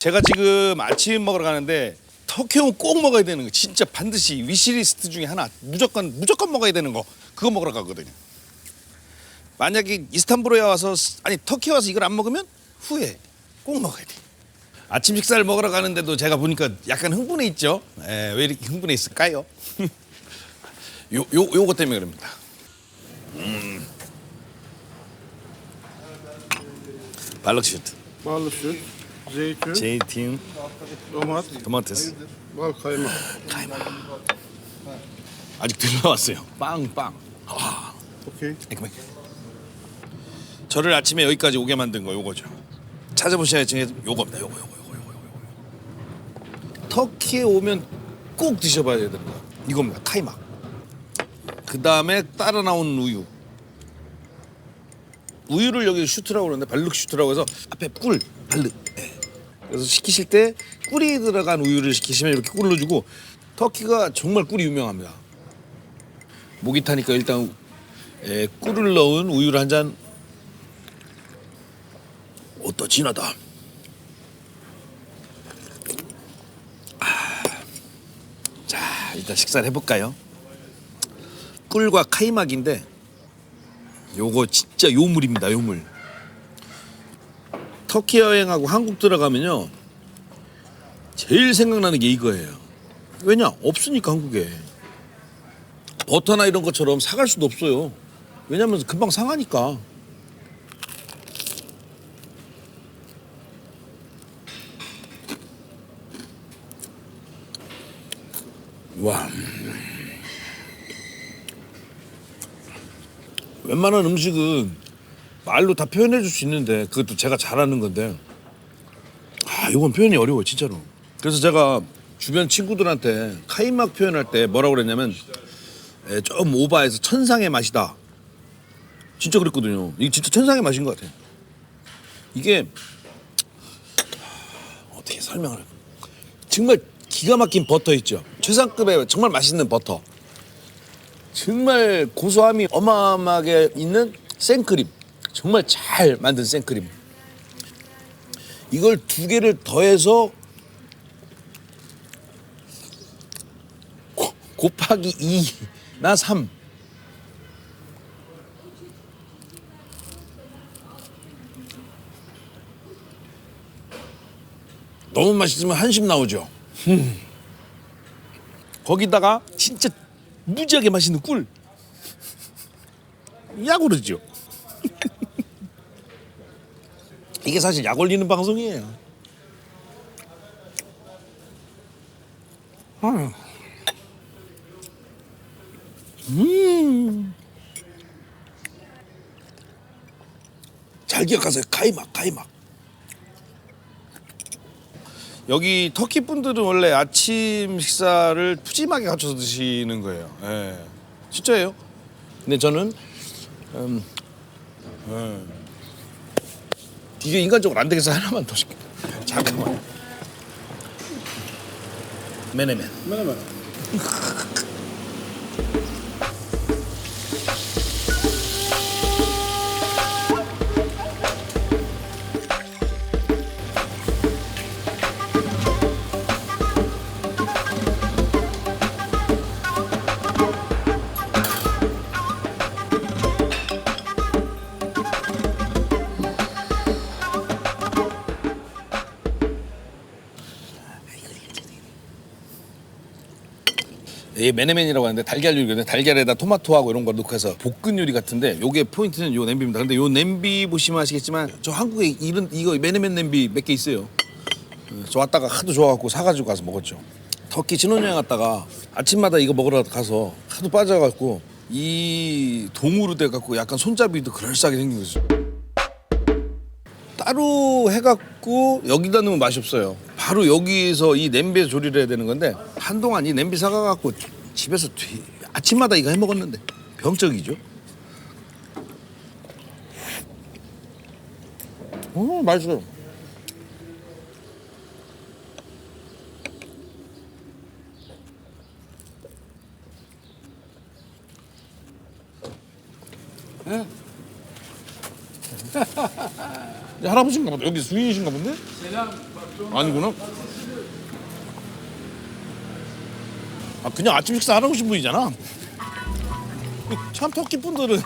제가 지금 아침 먹으러 가는데 터키오면 꼭 먹어야 되는 거 진짜 반드시 위시리스트 중에 하나 무조건 무조건 먹어야 되는 거 그거 먹으러 가거든요. 만약에 이스탄불에 와서 아니 터키 와서 이걸 안 먹으면 후회 꼭 먹어야 돼. 아침 식사를 먹으러 가는데도 제가 보니까 약간 흥분해 있죠. 에, 왜 이렇게 흥분해 있을까요? 요, 요, 요거 때문에 그럽니다. 음. 발럭 슈트, Balık süt, zeytin, 제이틴, domates, 토마토스. bal kaymak. 아직 들러왔어요. 빵, 빵. Okey. 액맥. 저를 아침에 여기까지 오게 만든 거 요거죠. 찾아보셔야지 요겁니다. 요거, 요거, 요거, 요거, 요거. 터키에 오면 꼭 드셔봐야 되는 거. 이겁니다. 카이막. 그 다음에 따라 나온 우유. 우유를 여기 슈트라고 그러는데 발륵 슈트라고 해서 앞에 꿀, 발륵. 예. 그래서 시키실 때 꿀이 들어간 우유를 시키시면 이렇게 꿀을 주고 터키가 정말 꿀이 유명합니다. 목이 타니까 일단 에, 꿀을 넣은 우유를 한 잔. 어떠 진하다. 아, 자 일단 식사를 해볼까요? 꿀과 카이막인데 요거 진짜 요물입니다 요물. 터키 여행하고 한국 들어가면요 제일 생각나는 게 이거예요. 왜냐 없으니까 한국에. 버터나 이런 것처럼 사갈 수도 없어요. 왜냐면 금방 상하니까. 와. 웬만한 음식은 말로 다 표현해 줄 수 있는데 그것도 제가 잘하는 건데 아 이건 표현이 어려워 진짜로. 그래서 제가 주변 친구들한테 카이막 표현할 때 뭐라고 그랬냐면 예, 좀 오바해서 천상의 맛이다. 진짜 그랬거든요. 이게 진짜 천상의 맛인 것 같아요. 이게 하, 어떻게 설명을 할까? 정말 기가 막힌 버터 있죠. 최상급의 정말 맛있는 버터. 정말 고소함이 어마어마하게 있는 생크림. 정말 잘 만든 생크림. 이걸 두 개를 더해서 고- 곱하기 2나 3. 너무 맛있으면 한심 나오죠. 음. 거기다가 진짜 무지하게 맛있는 꿀. 약 오르죠. 이게 사실 약 올리는 방송이에요. 아. 음. 잘 기억하세요. 카이막, 카이막. 여기 터키 분들은 원래 아침 식사를 푸짐하게 갖춰서 드시는 거예요. 예. 진짜예요. 근데 저는 음, 예. 이게 인간적으로 안 되겠어 하나만 더 시켜. 잠깐만. 메네멘. Menemen. 이 게 메네멘이라고 하는데 달걀 요리거든요. 달걀에다 토마토하고 이런 거 넣고 해서 볶은 요리 같은데 요게 포인트는 요 냄비입니다. 근데 요 냄비 보시면 아시겠지만 저 한국에 이런 이거 메네멘 냄비 몇 개 있어요. 어, 저 왔다가 하도 좋아갖고 사가지고 가서 먹었죠. 터키 신혼여행 갔다가 아침마다 이거 먹으러 가서 하도 빠져갖고 이 동으로 돼갖고 약간 손잡이도 그럴싸하게 생긴 거죠. 따로 해갖고 여기다 넣으면 맛이 없어요. 바로 여기서 이 냄비에서 조리를 해야 되는 건데 한동안 이 냄비 사가갖고 집에서 뒤- 아침마다 이거 해 먹었는데 병적이죠. 어 맛있어요. 할아버지인가 보다. 여기 주인이신가 본데? 아니구나. 아 그냥 아침 식사 하라고 오신 분이잖아. 참 터키 분들은